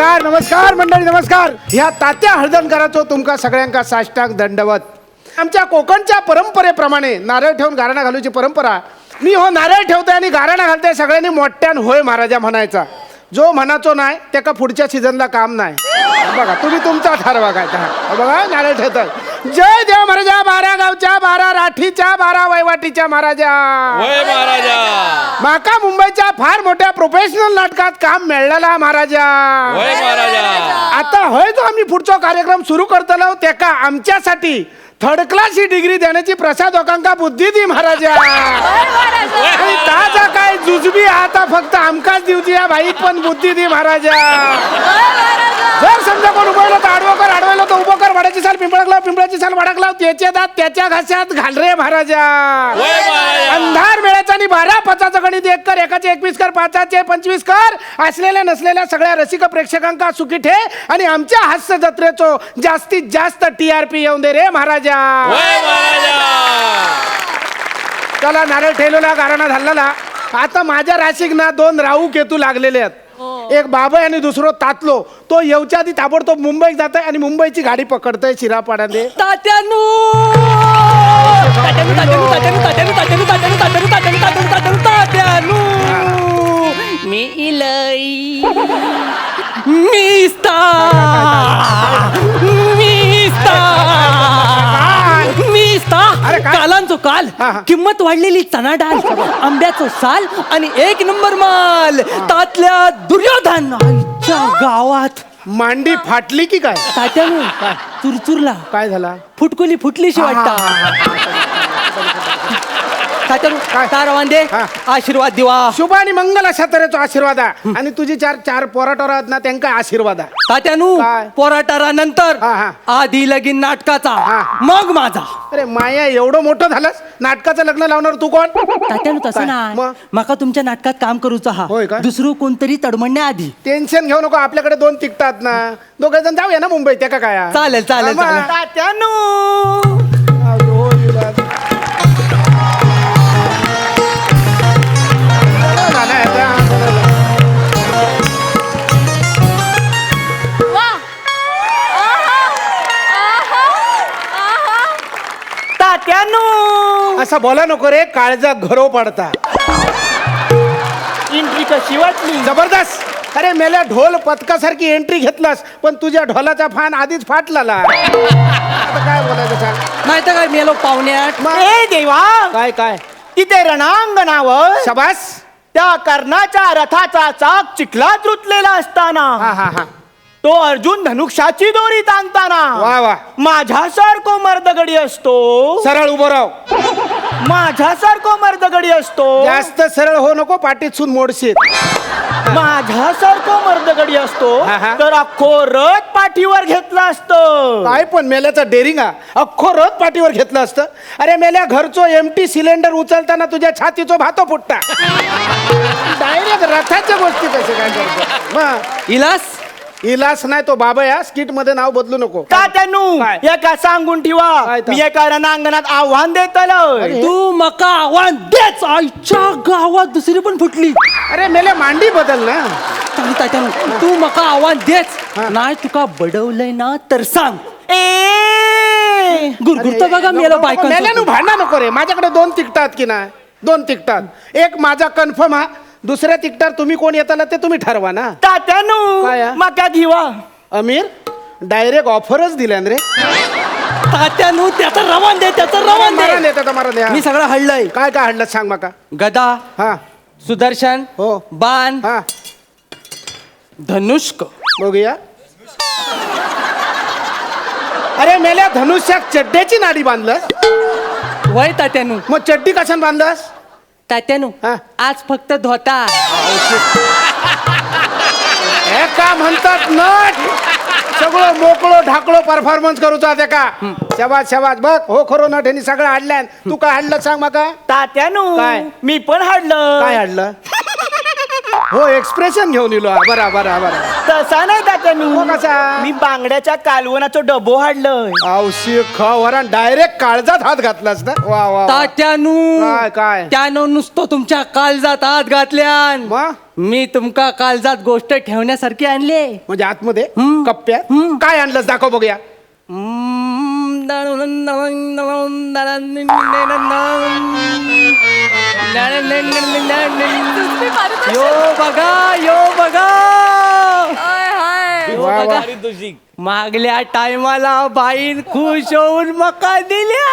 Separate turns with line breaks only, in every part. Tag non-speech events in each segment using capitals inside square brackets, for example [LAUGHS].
नमस्कार नमस्कार मंडळी नमस्कार. ह्या तात्या हळदणकराचो तुमका सगळ्यांका साष्टांग दंडवत. आमच्या कोकणच्या परंपरेप्रमाणे नारळ ठेवून गाराणा घालूची परंपरा. मी हो नारळ ठेवतोय आणि गाराणा घालतोय सगळ्यांनी मोठ्यान होय महाराजा म्हणायचा. जो म्हणाचो नाही त्याका पुढच्या सीझनला काम नाही. बघा तुम्ही तुमचा ठरवा काय बघा नारळ ठेवताय. जय देव महाराजा बारा गावच्या बारा राठीच्या बारा वैवाटीच्या महाराजा.
होय महाराजा.
माका मुंबईच्या फार मोठ्या प्रोफेशनल नाटकात काम मिळालेला महाराजा.
होय महाराजा.
आता होय जो आम्ही पुढचा कार्यक्रम सुरू करतलो त्याका आमच्यासाठी थर्ड क्लास ही डिग्री देण्याची प्रसाद लोकांका बुद्धी दी महाराजा. आणि ताजा काय जुजबी आता फक्त आमकाच दिवची या भाई पण बुद्धी दी महाराजा. जर समजा कोण उभं तर आडवं कर आडवलं तर उभं कर. वाड्याची साल पिंपळाक लाव पिंपळाची साल वाडाक लाव त्याच्या दात त्याच्या घासात घाल रे महाराजा. अंधार वेळेचा आणि बारा पाचाचं गणित एक कर एकाचे एकवीस कर पाचाचे पंचवीस कर. असलेल्या नसलेल्या सगळ्या रसिक प्रेक्षकांका सुखी ठे आणि आमच्या हास्य जत्रेचो जास्तीत जास्त टीआरपी येऊन दे रे महाराजा. त्याला नारळ ठेवलेला गाराणा झालेला आता माझ्या राशीक ना दोन राहू केतू लागलेले आहेत. एक बाबा आणि दुसरो तातलो तो येऊच्या आधी ताबडतोब मुंबईत जात आणि मुंबईची गाडी पकडतोय शिरापाड्याने
तात्यानू तात्यानू तात्यानू तात्यानू तात्यानू तात्यानू तात्यानू तात्यानू तात्यानू तात्यानू तात्यानू तात्यानू मी इलई मिस्ता कालांचो काल. किंमत वाढलेली चना डाळ आंब्याचो साल आणि एक नंबर माल. तातल्या दुर्योधन आईच्या गावात.
मांडी फाटली की काय?
तात्यानू चुरचुरला.
काय झाला?
फुटकुली फुटलीशी वाटता तात्यानू
काय?
तार वांदे
हा.
आशीर्वाद दिवा
शुभ आणि मंगल अशा तऱ्हेचो आशीर्वाद आहे आणि तुझी चार चार पोराटोर आहेत ना त्यांका आशीर्वाद आहे
तात्यानू
काय?
पोराटारा नंतर
हा, हा.
आधी लगीन नाटकाचा
हा.
मग माझा
अरे माया एवढं मोठं झालंस नाटकाचं लग्न लावणार तू कोण
तात्यानू
काय?
तसं ना
मग?
माका तुमच्या नाटकात काम करूचा हा
होय काय?
दुसरं कोणतरी तडमडण्या आधी
टेन्शन घेऊ नको आपल्याकडे दोन तिकटात ना दोघे जण जाऊया ना मुंबईत त्या का काय
चालेल चालेल
हा, मग.
चालेल. तात्यानू
असं बोला नको रे काळजा घरो पडता.
एंट्री कशी वाटली
जबरदस्त. अरे मेल्या ढोल पथकासारखी एंट्री घेतलास पण तुझ्या ढोलाचा फान आधीच फाटलाला. [LAUGHS] आता काय बोलायचं सांग?
नाही तर काय मेलो पाहुण्यात.
मग?
देवा!
काय काय?
तिथे रणांगणावर
शबास.
त्या कर्णाच्या रथाचा चाक चिखलात रुतलेला असताना.
हा हा हा.
तो अर्जुन धनुष्याची दोरी ताणताना
वा वा.
माझ्यासारखो मर्दगडी असतो.
सरळ उभं राव
माझ्यासारखो मर्दगडी असतो.
जास्त सरळ हो नको पाठीत सून मोडशील
माझ्यासारखो मर्दगडी असतो.
हा, हा.
तर अख्खो रथ पाठीवर घेतला असतं.
काय पण मेल्याचा डेरिंग हा. अख्खो रथ पाठीवर घेतलं असतं. अरे मेल्या घरचो एमटी सिलेंडर उचलताना तुझ्या छातीचो भातो फुटता. [LAUGHS] डायरेक्ट रथाच्या गोष्टी कसे काय करतो? मग.
इलास?
इलास नाही तो बाबा या स्किटमध्ये नाव बदलू नको.
तात्यानू
काय?
एका सांगून ठेवा.
काय?
मी एका रणांगणात आव्हान देतलं
तू मका आव्हान देच. आईच्या गावात दुसरी पण फुटली.
अरे मेल्या मांडी बदल ना.
चांगली तात्यानू तू मका आव्हान देच. नाही तुका बडवलंय ना तर सांग.
ए!
गुरगुरता बघा मेला बायका
मेल्यानं भांडा नको रे. माझ्याकडे दोन तिकटात की नाही? दोन तिकटात. एक माझा कन्फर्म हा. दुसऱ्या तिकटात तुम्ही कोण येताला ते तुम्ही ठरवा ना.
तात्यानू
काय आहे?
मका घेवा.
अमीर डायरेक्ट ऑफरच दिल्यान रे.
तात्यानू त्याचा रवान दे त्याचा रवान
मारा
दे
नेता मारा दे हा.
मी सगळं हडलंय.
काय काय हडलं सांग माका.
गदा
हा.
सुदर्शन
हो.
बाण
हा.
धनुष्क.
बघूया. अरे मेल्या धनुष्यात चड्ड्याची नाडी बांधलं
वय तात्यानू.
मग चड्डी कशाने बांधलंस?
तात्यानू
हा.
आज फक्त धोता. [LAUGHS]
हे का म्हणतात नट. सगळं मोकळो ढाकळो परफॉर्मन्स करूचा ते का? शबाज शबाज बघ हो खरो नट ह्यांनी सगळं हाडल्यान तू काय हाडलं सांग माका?
तात्यानू
काय?
मी पण हाडलं.
काय हाडलं? [LAUGHS] हो एक्सप्रेशन घेऊन इलो. हा. बरा बरा बरा.
तसा नाही तात्यानू
मग कसा?
मी बांगड्याच्या कालवनाचं डबो हाडलंय.
औशी खवरा डायरेक्ट काळजात हात घातलास ना? वा वा वा.
तात्यानू
काय, काय?
त्यानं नुसतं तुमच्या काळजात हात घातल्यान.
मग?
मी तुमका काळजात गोष्ट ठेवण्यासारखी आणले.
म्हणजे आतमध्ये?
हम्म.
कप्प्यात?
हम्म.
काय आणलंस? दाखव बघूया.
यो बघा यो बघा.
वा.
बघा. मागल्या टायमाला बाईन खुश होऊन मका दिल्या.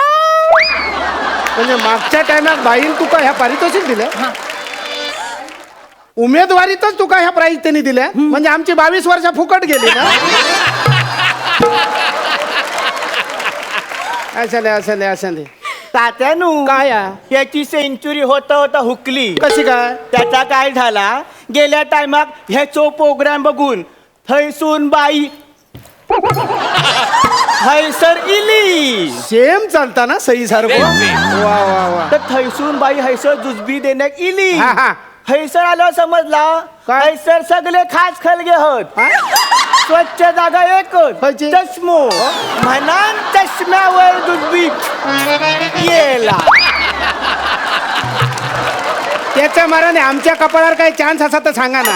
म्हणजे मागच्या टायमात बाईन तुका ह्या पारितोषिक दिलं? उमेदवारीतच तुका ह्या प्राईज त्यांनी दिल्या? म्हणजे आमची बावीस वर्ष फुकट गेली ना? असले असले असले
तात्यानू
काय आ?
याची सेंचुरी होता होता हुकली.
कशी काय?
त्याचा काय झाला? गेल्या टायमाक ह्याचो प्रोग्राम बघून थैसून बाई हैसर इली
सेम चालता ना सही सारखं
Same, same.
वा वा वा
तर थैसून बाई हैसर जुजबी देण्यात इली
हा, हा.
हैसर आल्यावर समजला
काय?
हैसर सगळे खास खलगे होत
हा?
स्वच्छ जागा एकच
खयची?
चष्मो म्हणान चष्म्यावर दुधबी येला
त्याच्या माराने आमच्या कपाळावर काही चान्स असा तर सांगा ना.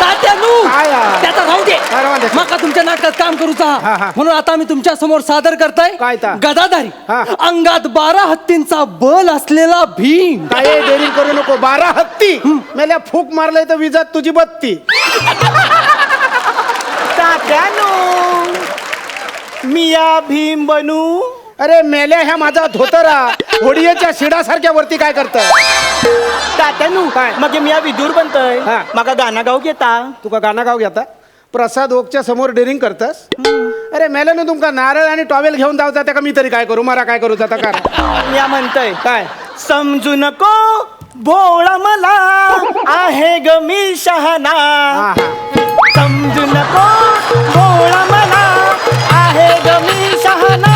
तात्यानू
काय आ?
त्याचा राहू दे.
काय राहू दे?
मका तुमच्या नाटकात काम करूचा
हा, हा.
म्हणून आता मी तुमच्यासमोर सादर करताय.
काय ता?
गदाधारी.
हा.
अंगात बारा हत्तींचा बल असलेला भीम.
काय डेअरिंग करू नको. बारा हत्ती. मेल्या फूक मारलंय तर विजात तुझी बत्ती.
तात्यानो मिया भीम बनू.
अरे मेल्या ह्या माझा धोतरा. होडियाच्या शिडासारख्या वरती काय करत
तात्यानू
काय?
मग मिया विदूर बनतय.
हा.
माका गाणं गाव घेता
तुका गाणं गाव घेता प्रसाद ओकच्या समोर डेअरिंग करतस? अरे मेल्यानं तुमका नारळ आणि टॉवेल घेऊन जाऊ जाता का? मी तरी काय करू? मला काय करू जाता? का
मिया म्हणतय.
काय?
समजू नको भोळा मला आहे ग मी शहाणा.
हा हा.
समजू नको भोळा मला आहे ग मी शहाणा.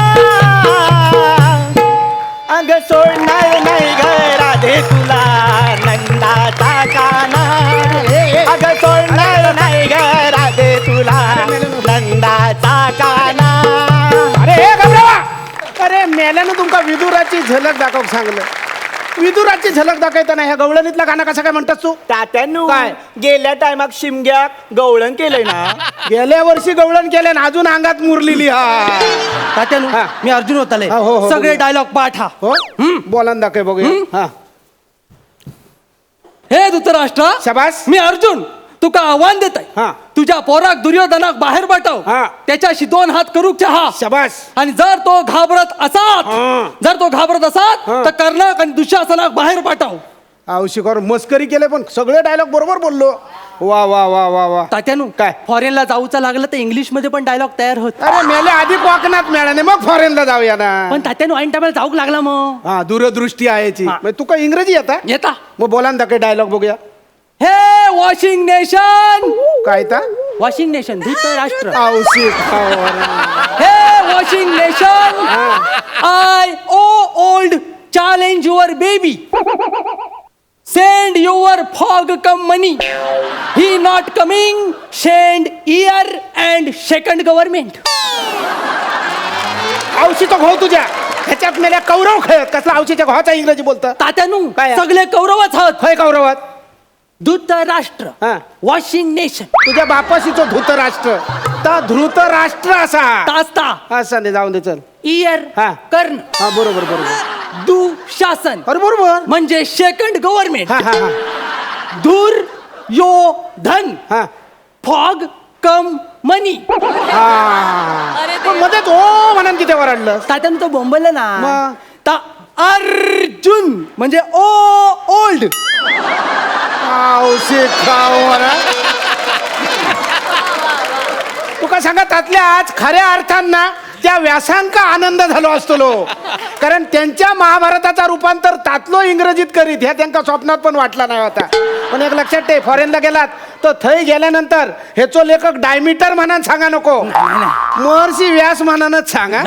अग सोडणार नाही ग राधे तुला
अरे मेल्यानं तुमका विदुराची झलक दाखव सांगलं. विदुराची झलक दाखवताना ह्या गवळणीतला गाणं कसं काय म्हणतात तू?
तात्यानू
काय?
गेल्या टायमाक शिमग्याक गवळण केलंय ना.
गेल्या वर्षी गवळण केलं आणि अजून अंगात मुरलेली हा.
तात्यानू
हा.
मी अर्जुन होताले.
हा, हो, हो,
सगळे
बोला.
डायलॉग पाठ. हा?
हो बोला ना दाखव बघूया. हा.
हे धृतराष्ट्र.
शबास.
मी अर्जुन. तुका आव्हान देत
हा.
आहे तुझ्या पोराक दुर्योधनाक बाहेर पाठव
हा.
त्याच्याशी दोन हात करू चहा
शबास
आणि जर तो घाबरत असात
हा.
जर तो घाबरत असात
हा.
तर कर्णक आणि दुःशासनाक बाहेर पाठव
औशिकर मस्करी केले पण सगळे डायलॉग बरोबर बोललो वा वा वा वा वा
तात्यानू
काय?
फॉरेनला जाऊचं लागलं तर इंग्लिशमध्ये पण डायलॉग तयार होत
अरे मेले आधी कोकणात मिळाले मग फॉरेनला जाऊया ना
पण तात्यानू ऐन टायमाला जाऊक लागला मग
हा दूरदृष्टी आहे याची.
हा.
मग तुका इंग्रजी येता
येता
मग बोला ना दाखव डायलॉग बघूया
हे वॉशिंग नेशन!
काय ता?
वॉशिंग नेशन धृतराष्ट्र
औशिक
हे washing nation! I oh old challenge your baby send your fog come money he not coming send year and second government
औषीचा घो तुझ्या. ह्याच्यात मेल्या कौरव खेळत कसला औषीच्या घोचा इंग्रजी बोलतं?
तात्यानू
काय?
सगळे कौरवच आहोत.
खय कौरवात
धृतराष्ट्र
हा.
वॉशिंग नेशन
तुझ्या बापाशीचो धृतराष्ट्र. ता धृतराष्ट्र असा.
तास्ता.
असा नाही जाऊन दे चल.
इयर
हा.
कर्ण.
हा बरोबर बरोबर.
दुशासन.
अरे बरोबर.
म्हणजे सेकंड गव्हर्नमेंट
हा हा हा.
धूर यो धन.
हा.
फॉग कम मनी
हा. पण मध्ये तो म्हणून किती वरडलं.
तात्यानं तो बोंबल ना.
मग?
ता अर्जुन. म्हणजे ओ ओल्ड.
मला. तुका सांगा त्यातल्या आज खऱ्या अर्थांना त्या व्यासांका आनंद झालो असतो लो. कारण त्यांच्या महाभारताचा रूपांतर तातलो इंग्रजीत करीत ह्या त्यांका स्वप्नात पण वाटला नाही होता. पण एक लक्षात ठेव फॉरेनला गेलात तर थंय गेल्यानंतर हेचो लेखक डायमीटर म्हणान सांगा नको. महर्षी व्यास म्हणानच सांगा.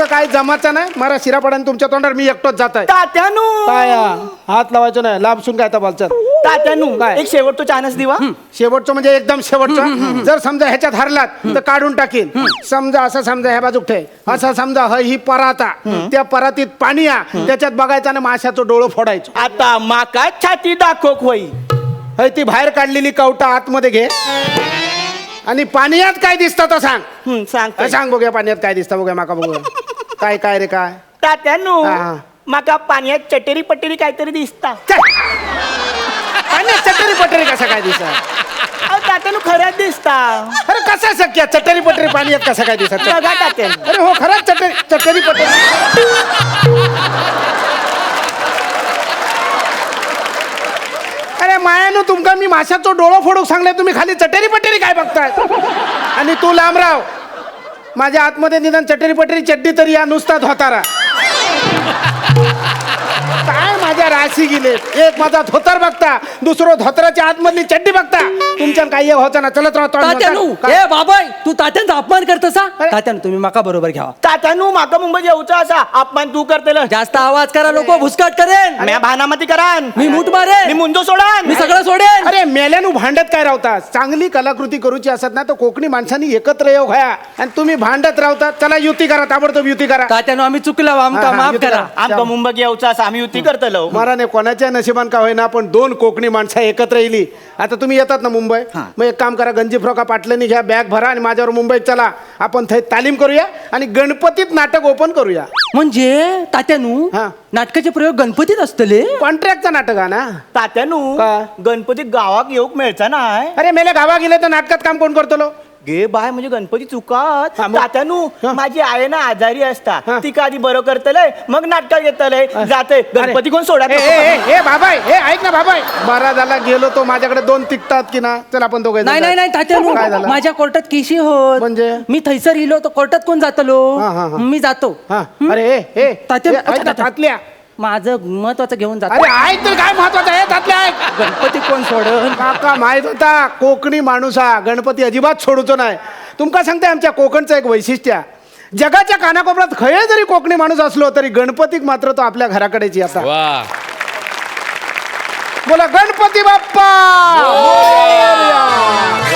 तुमचं काय जमाचं नाही? मला शिरापडाने तुमच्या तोंडावर मी एकटोच जात आहे.
तात्यानू!
काय हा? हात लावायचं नाही लांबसून काय बोलचं
तात्यानू
काय?
एक शेवटतो चानस दिवा.
शेवटचं म्हणजे एकदम शेवटचं. जर समजा ह्याच्यात हरलात तर काढून टाकीन. समजा असं समजा ह्या बाजूक ठे असं समजा ह ही पराता. त्या परातीत पाणी या. त्याच्यात बघायचं आणि माशाचं डोळं फोडायचं.
आता माका छाती दाखव होई
हय ती बाहेर काढलेली कवटा आतमध्ये घे. आणि पाण्यात काय दिसतं तर सांग.
हं, सांग
सांग बघूया पाण्यात काय दिसतं बघूया माका बघूया. काय काय रे काय?
तात्यानू
हा.
माका पाण्यात चटेरी पटेरी काहीतरी दिसता.
चटरी पटरी कसा काय दिसत?
अहो, तात्यानू खरंच दिसता.
अरे कसा शक्य चटरी पटरी पाण्यात कसा काय दिसत?
बघा तात्यानू.
अरे हो खरंच चटरी चटरी पटरी अरे मायानो तुमका मी माशाचं डोळं फोडूक सांगले तुम्ही खाली चटेरी पटेरी काय बघताय? आणि तू लांबराव माझ्या आतमध्ये निदान चटरी पटरी चड्डी तरी या नुसता धोतारा राशी गेले. एक माझा धोतर बघता दुसरं धोतराच्या आतमधली चड्डी बघता. तुमच्या काही होतं ना चलत
तात्यानू
राहतो
ए बाबाय तू तात्यांचा अपमान करतसा तात्यानू तुम्ही माका बरोबर घ्यावा
तात्यानू माका मुंबई येऊचा असा अपमान तू करतेल.
जास्त आवाज करा लोक भुसकाट करेन.
म्या भानामती करान.
मी मूठ
मी
मारेन
मुंजो सोडान.
मी सगळं सोडेन.
अरे मेल्यानु भांडत काय राहता चांगली कलाकृती करूची असत ना तर कोकणी माणसांनी एकत्र येऊ घ्या. आणि तुम्ही भांडत राहता चला युती करा ताबडतोब युती करा.
तात्यानू आम्ही चुकलो आमका
हा, हा,
माफ
युती
करा.
करा.
आमका मुंबई येऊचा असा आम्ही युती करतलो.
महाराने कोणाच्या नशिबान का होईना पण दोन कोकणी माणसं एकत्र येईल आता तुम्ही येतात ना मुंबई? मग एक काम करा गंजी फ्रॉका पाटलांनी घ्या बॅग भरा आणि माझ्यावर मुंबईत चला. आपण थंय तालीम करूया आणि गणपतीत नाटक ओपन करूया.
म्हणजे तात्यानू
हा.
नाटकाचे प्रयोग गणपतीत असतले?
कॉन्ट्रॅक्टचा नाटक हा ना?
तात्यानू? गणपती गावाक येऊक मिळचा नाय?
अरे मेले गावा गेले तर नाटकात काम कोण करतो लो?
गे बाय म्हणजे गणपती चुकात
हा, मग?
तात्यानू
हा.
माझी आहे ना आजारी असता.
हा.
ती का आधी बरं करतलंय? मग नाटकात घेतलंय. जाते. गणपती कोण सोडा
ए, ए, ए, ए, बाबाय हे ऐक ना बाबाय बरा झाला गेलो तो माझ्याकडे दोन तिकटात की ना? चल आपण दोघे
नाही नाही नाही तात्यानू
काय झालं?
माझ्या कोर्टात केशी होत.
म्हणजे?
मी थैसर इलो तर कोर्टात कोण जातलो?
हा, हा, हा.
मी जातो.
हा. अरे ए, ए.
तात्या-
ए, ऐक ना, तातल्या
माझं महत्वाचं घेऊन जातो.
अरे ऐक तर काय महत्वाचं? आहे ऐक
गणपती कोण सोडन?
काका माहीत होता कोकणी माणूस हा गणपती अजिबात सोडतो नाही. तुमका सांगते आमच्या कोकणचं एक वैशिष्ट्य जगाच्या कानाकोपऱ्यात खळे जरी कोकणी माणूस असलो तरी गणपतीक मात्र तो आपल्या घराकडेची असा.
वा.
बोला गणपती बाप्पा! मोरया.